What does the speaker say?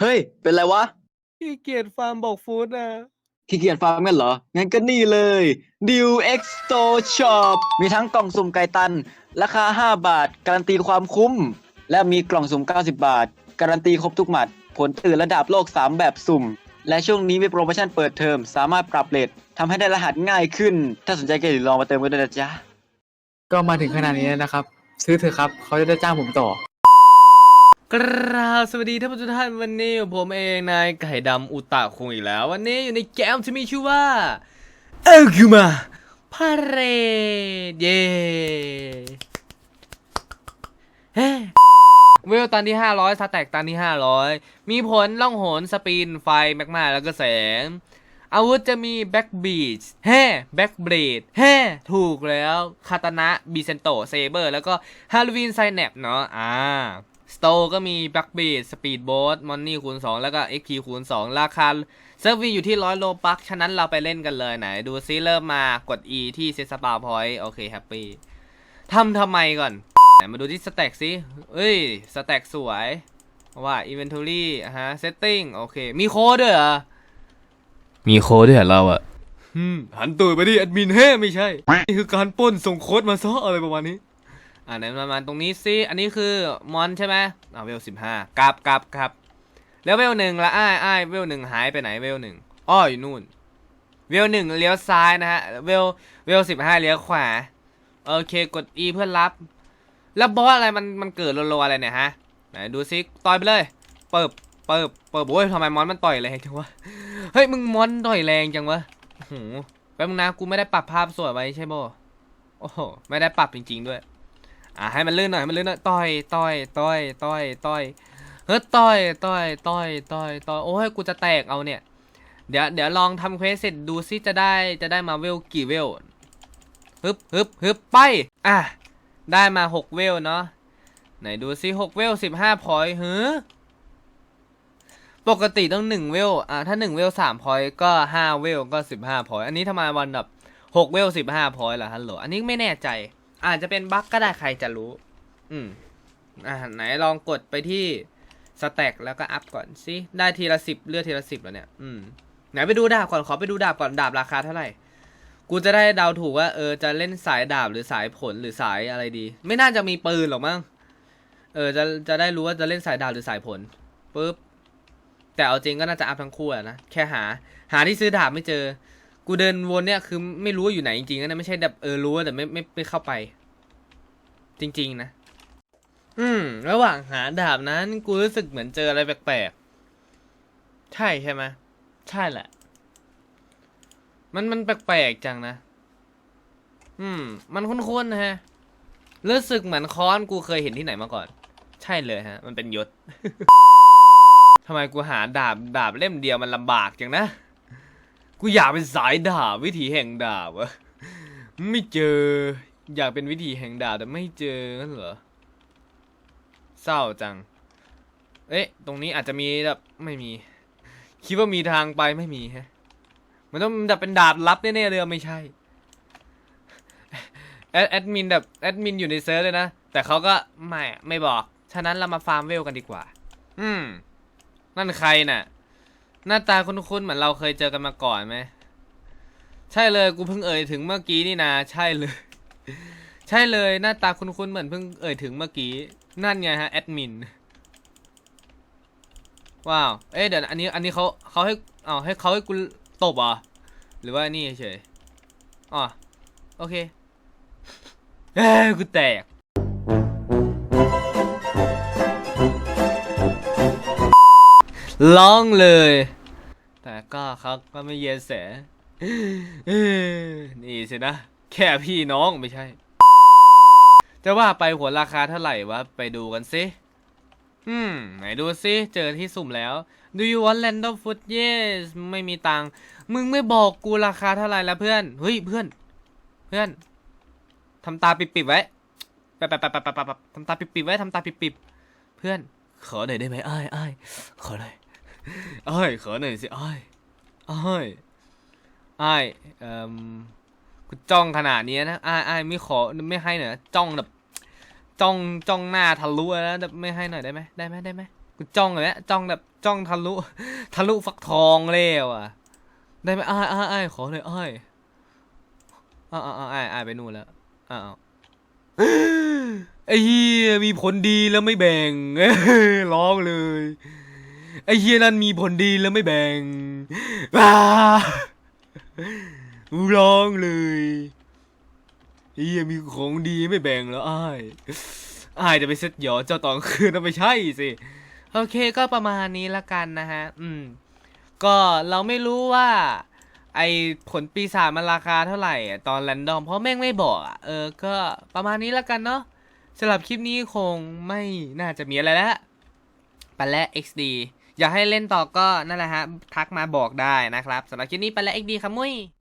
เฮ้ย เป็นไรวะ ขี้เกียจฟาร์มบอกฟู้ดนะ ขี้เกียจฟาร์มกันเหรอ งั้นก็นี่เลย Deal X Store Shop มีทั้งกล่องสุ่มไก่ตัน ราคา 5 บาท การันตีความคุ้ม และมีกล่องสุ่ม 90 บาท การันตีครบทุกหมัด ผลตื่นระดับโลก 3 แบบสุ่ม และช่วงนี้มีโปรโมชั่นเปิดเทอม สามารถปรับเลททำให้ได้รหัสง่ายขึ้น ถ้าสนใจก็อย่าลืมลองมาเติมกันด้วยนะจ๊ะ ก็มาถึงขนาดนี้แล้วนะครับ ซื้อเถอะครับ เขาจะได้จ้างผมต่อ กราบสวัสดีท่านผู้ชมท่านวันนี้ผมเองนายไก่ดำอุตะคงอีกแล้ว วันนี้อยู่ในเกมที่มีชื่อว่าเอลคิมาพาเรเย่เฮ้เวลตันที่ 500สแต็กตันที่ 500 มีผลล่องหนสปินไฟแมกมาแล้วก็แสง อาวุธจะมีแบ็กบีชแฮ่แบ็กเบรดแฮ่ถูกแล้วคาตานะบีเซนโตเซเบอร์ แล้วก็ฮาโลวีนไซแนปเนาะอ่า สโตก็มีแบ็กบีชสปีดโบ๊ทมอนนี่คูณ 2 แล้วก็ XP คูณ 2 ราคาเซิร์ฟวีอยู่ที่100โลปักฉะนั้นเราไปเล่นกันเลยไหน ดูซิเริ่มมากด E ที่เซสปาพอยต์โอเคแฮปปี้ทำทำไมก่อนไหนมาดูที่สแต็กซิเอ้ยสแต็กสวยว่า Inventory อะฮะ Setting โอเค มีโค้ดด้วยเหรอ มีโค้ดด้วยเหรอเราอะอืมหันตัวไปดิแอดมินเฮ้ไม่ใช่ นี่คือการปล้นส่งโค้ดมาซะอะไรประมาณนี้ อ่าไหนมามาณตรงนี้ซิอันนี้คือมอนใช่ไหมอ่าเวลสิบห้ากลับกลับครับแล้วเวลหนึ่งละอ้ายอ้ายเวลหนึ่งหายไปไหนเวลหนึ่งอ้ออยู่นู่น เวลหนึ่งเลี้ยวซ้ายนะฮะเวลเวลสิบห้าเลี้ยวขวาโอเคกด E เพื่อรับ แล้วบอสอะไรมันมันเกิดรัวๆอะไรเนี่ยฮะไหนดูซิต่อยไปเลยเปิบเปิบเปิบโอ้ยทำไมมอนมันต่อยแรงจังวะเฮ้ยมึงมอนต่อยแรงจังวะโอ้โหแป๊บนึงนะกูไม่ได้ปรับภาพสวยไว้ใช่บ่โอ้โหไม่ได้ปรับจริง ๆด้วย อะให้มันลื่นหน่อยให้มันลื่นหน่อยต่อยต่อยต่อยต่อยต่อยเฮ้ยต่อยต่อยต่อยต่อยต่อยโอ้ยกูจะแตกเอาเนี่ย เดี๋ยวเดี๋ยวลองทำเควสเสร็จดูซิจะได้จะได้มาเวลกี่เวลฮึบฮึบฮึบไปอะได้มาหกเวลเนาะไหนดูซิหกเวลสิบห้าพอยต์หือปกติต้องหนึ่งเวลอ่าถ้าหนึ่งเวลสามพอยก็ห้าเวลก็สิบห้าพอยอันนี้ทำไมวันแบบหกเวลสิบห้าพอยล่ะฮัลโหลอันนี้ไม่แน่ใจ อาจจะเป็นบั๊กก็ได้ใครจะรู้ อืม อ่าไหนลองกดไปที่สแต็กแล้วก็อัพก่อนสิได้ทีละสิบเลือดทีละสิบแล้วเนี่ย อืม ไหนไปดูดาบก่อนขอไปดูดาบก่อนดาบราคาเท่าไหร่ กูจะได้เดาถูกว่าเออจะเล่นสายดาบหรือสายผลหรือสายอะไรดี ไม่น่าจะมีปืนหรอกมั้ง เออจะจะได้รู้ว่าจะเล่นสายดาบหรือสายผลปุ๊บ แต่เอาจริงก็น่าจะอัพทั้งคู่อะนะ แค่หา หาที่ซื้อดาบไม่เจอ กูเดินวนเนี่ยคือไม่รู้ว่าอยู่ไหนจริงๆนะไม่ใช่แบบเออรู้แต่ไม่ไม่ไม่เข้าไป จริง ๆ นะ อืม ระหว่างหาดาบนั้น กูรู้สึกเหมือนเจออะไรแปลกๆ ใช่ใช่ไหมใช่แหละ มันมันแปลกๆจังนะ อืม มันคุ้นๆนะฮะ รู้สึกเหมือนค้อนกูเคยเห็นที่ไหนมาก่อน ใช่เลยฮะ มันเป็นยศทำไมกูหาดาบดาบเล่มเดียวมันลำบากจังนะ กูอยากเป็นสายดาบวิถีแห่งดาบอะไม่เจอ อยากเป็นวิถีแห่งดาบแต่ไม่เจองั้นเหรอเศร้าจัง เอ๊ะ ตรงนี้อาจจะมีแบบไม่มี คิดว่ามีทางไปไม่มีฮะ มันต้องแบบเป็นดาบลับแน่ๆเลยไม่ใช่ แอดแอดมินแบบแอดมินอยู่ในเซิร์ฟเลยนะ แต่เขาก็ไม่ไม่บอก ฉะนั้นเรามาฟาร์มเวลกันดีกว่า อืม นั่นใครน่ะ หน้าตาคุ้นๆเหมือนเราเคยเจอกันมาก่อนไหมใช่เลยกูเพิ่งเอ่ยถึงเมื่อกี้นี่นะใช่เลย ใช่เลยหน้าตาคุ้นๆเหมือนเพิ่งเอ่ยถึงเมื่อกี้นั่นไงฮะแอดมินว้าวเอ๊ะเดี๋ยวนะอันนี้อันนี้เขาเขาให้อ๋อให้เขาให้กูตบเหรอหรือว่านี่เฉยอ๋อโอเคเอ้กูแตก ร้องเลย แต่ก็เขาก็ไม่เย็นแสนี่สินะ แค่พี่น้องไม่ใช่ จะว่าไปหัวราคาเท่าไหร่วะ ไปดูกันสิอืม ไหนดูสิเจอที่สุ่มแล้ว Do you want random food yes ไม่มีตังค์มึงไม่บอกกูราคาเท่าไหร่แล้วเพื่อน เฮ้ยเพื่อน เพื่อนทำตาปิบๆไว้แป๊บๆๆๆๆทำตาปิบๆไว้ทำตาปิบๆเพื่อน ขอหน่อยได้ไหมอ้ายอ้ายขอหน่อย อ้ายขอหน่อยสิอ้ายอ้ายอ้เอ่มกูจ้องขนาดนี้นะอ้ายอ้ไม่ขอไม่ให้หน่อยนะจ้องแบบจ้องจ้องหน้าทะลุแล้วแบบไม่ให้หน่อยได้ไหมได้ไหมได้ไหมกูจ้องเลยนะจ้องแบบจ้องทะลุทะลุฟักทองแล้วอะ ได้ไหมอ้ายอ้ายอ้ขอเลยอ้ายอ้อ้าอ้าวอ้ายอ้ไปนู่นแล้วอ้าวอ้าวไอ้เฮียมีผลดีแล้วไม่แบ่งร้องเลย ไอ้เฮียนั่นมีผลดีแล้วไม่แบ่งว้าร้องเลยไอ้เฮียมีของดีไม่แบ่งแล้วอ้ายอ้ายจะไปเซ็ตหยอเจ้าตอนคืนนะไม่ใช่สิ โอเคก็ประมาณนี้ละกันนะฮะ อืม ก็เราไม่รู้ว่า ไอผลปีศาจมันราคาเท่าไหร่อะตอนแรนดอมเพราะแม่งไม่บอกอะเออ ก็ประมาณนี้ละกันเนาะสำหรับคลิปนี้คงไม่น่าจะมีอะไรแล้วไปแล้ว XD อยากให้เล่นต่อก็นั่นแหละฮะทักมาบอกได้นะครับสำหรับคลิปนี้ไปแล้วไอ้ดีครับมุ้ย